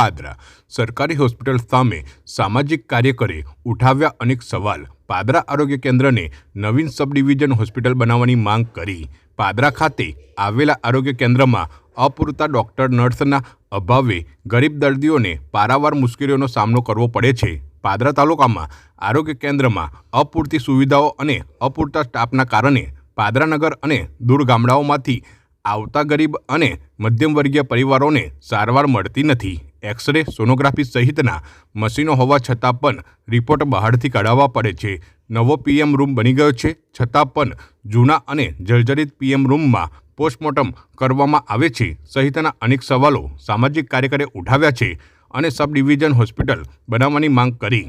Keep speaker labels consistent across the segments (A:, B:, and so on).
A: પાદરા સરકારી હોસ્પિટલ સામે સામાજિક કાર્યકરે ઉઠાવ્યા અનેક સવાલ. પાદરા આરોગ્ય કેન્દ્રને નવીન સબ ડિવિઝન હોસ્પિટલ બનાવવાની માંગ કરી. પાદરા ખાતે આવેલા આરોગ્ય કેન્દ્રમાં અપૂરતા ડૉક્ટર, નર્સના અભાવે ગરીબ દર્દીઓને પારાવાર મુશ્કેલીઓનો સામનો કરવો પડે છે. પાદરા તાલુકામાં આરોગ્ય કેન્દ્રમાં અપૂરતી સુવિધાઓ અને અપૂરતા સ્ટાફના કારણે પાદરાનગર અને દૂર ગામડાઓમાંથી આવતા ગરીબ અને મધ્યમવર્ગીય પરિવારોને સારવાર મળતી નથી. એક્સરે સોનોગ્રાફી સહિતના મશીનો હોવા છતાં પણ રિપોર્ટ બહારથી કઢાવવા પડે છે. નવો પીએમ રૂમ બની ગયો છે. છતાં પણ જૂના અને જર્જરિત પીએમ રૂમમાં પોસ્ટમોર્ટમ કરવામાં આવે છે. સહિતના અનેક સવાલો સામાજિક કાર્યકરે ઉઠાવ્યા છે અને સબ ડિવિઝન હોસ્પિટલ બનાવવાની માંગ કરી.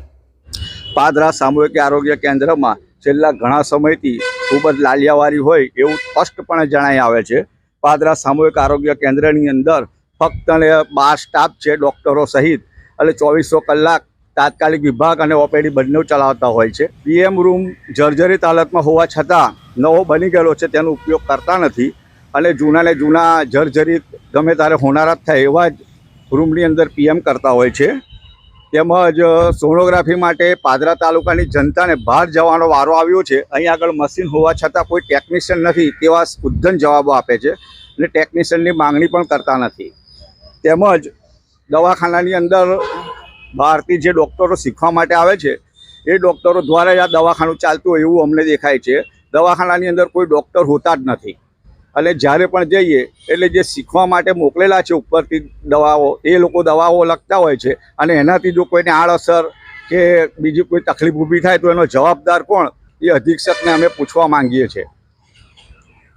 B: પાદરા સામૂહિક આરોગ્ય કેન્દ્રમાં છેલ્લા ઘણા સમયથી ખૂબ જ લાલિયાવારી હોય એવું સ્પષ્ટપણે જણાઈ આવે છે. પાદરા સામૂહિક આરોગ્ય કેન્દ્રની અંદર ફક્ત અને બાર સ્ટાફ છે ડૉક્ટરો સહિત. એટલે ચોવીસો કલાક તાત્કાલિક વિભાગ અને ઓપીડી બંને ચલાવતા હોય છે. પીએમ રૂમ જર્જરિત હાલતમાં હોવા છતાં નવો બની ગયેલો છે, તેનો ઉપયોગ કરતા નથી. અને જૂના ને જૂના જર્જરિત ગમે ત્યારે જ થાય એવા જ રૂમની અંદર પીએમ કરતા હોય છે. તેમજ સોનોગ્રાફી માટે પાદરા તાલુકાની જનતાને બહાર જવાનો વારો આવ્યો છે. અહીં આગળ મશીન હોવા છતાં કોઈ ટેકનિશિયન નથી તેવા ઉદ્ધન જવાબો આપે છે. અને ટેકનિશિયનની માંગણી પણ કરતા નથી. તેમજ દવાખાનાની અંદર બહારથી જે ડૉક્ટરો શીખવા માટે આવે છે, એ ડૉક્ટરો દ્વારા જ આ દવાખાનું ચાલતું હોય એવું અમને દેખાય છે. દવાખાનાની અંદર કોઈ ડૉક્ટર હોતા જ નથી. અને જ્યારે પણ જઈએ, એટલે જે શીખવા માટે મોકલેલા છે ઉપરથી દવાઓ, એ લોકો દવાઓ લખતા હોય છે અને એનાથી જો કોઈને આડઅસર કે બીજી કોઈ તકલીફ ઊભી થાય તો એનો જવાબદાર કોણ? એ અધિક્ષકને અમે પૂછવા માંગીએ છીએ.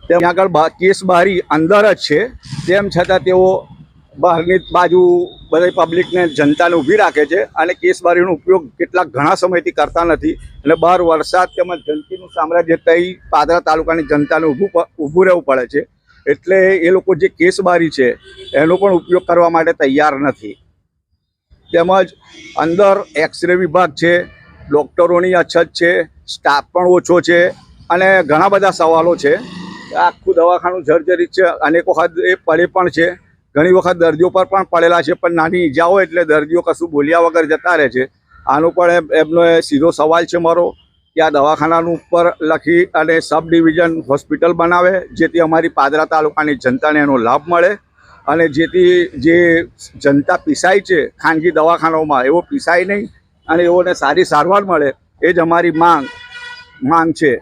B: ત્યાં આગળ કેસ બારી અંદર જ છે. તેમ છતાં તેઓ બહારની બાજુ બધા પબ્લિકને જનતાને ઊભી રાખે છે અને કેસબારીનો ઉપયોગ કેટલાક ઘણા સમયથી કરતા નથી. અને બહાર વરસાદ તેમજ જનતીનું સામ્રાજ્ય તઈ પાદરા તાલુકાની જનતાને ઊભું ઊભું રહેવું પડે છે. એટલે એ લોકો જે કેસબારી છે, એનો પણ ઉપયોગ કરવા માટે તૈયાર નથી. તેમજ અંદર એક્સરે વિભાગ છે, ડૉક્ટરોની અછત છે સ્ટાફ પણ ઓછો છે અને ઘણા બધા સવાલો છે. આખું દવાખાનું જર્જરિત છે, અનેક વખત એ પડે પણ છે. ઘણી વખત દર્દીઓ પર પણ પડેલા છે, પણ નાની ઈજા હોય એટલે દર્દીઓ કશું બોલ્યા વગર જતા રહે છે. આનો પણ એમનો એ સીધો સવાલ છે મારો કે આ દવાખાનાનું ઉપર લખી અને સબ ડિવિઝન હોસ્પિટલ બનાવે, જેથી અમારી પાદરા તાલુકાની જનતાને એનો લાભ મળે અને જેથી જે જનતા પીસાય છે ખાનગી દવાખાનાઓમાં, એવો પીસાય નહીં અને એઓને સારી સારવાર મળે, એ જ અમારી માંગ માંગ છે.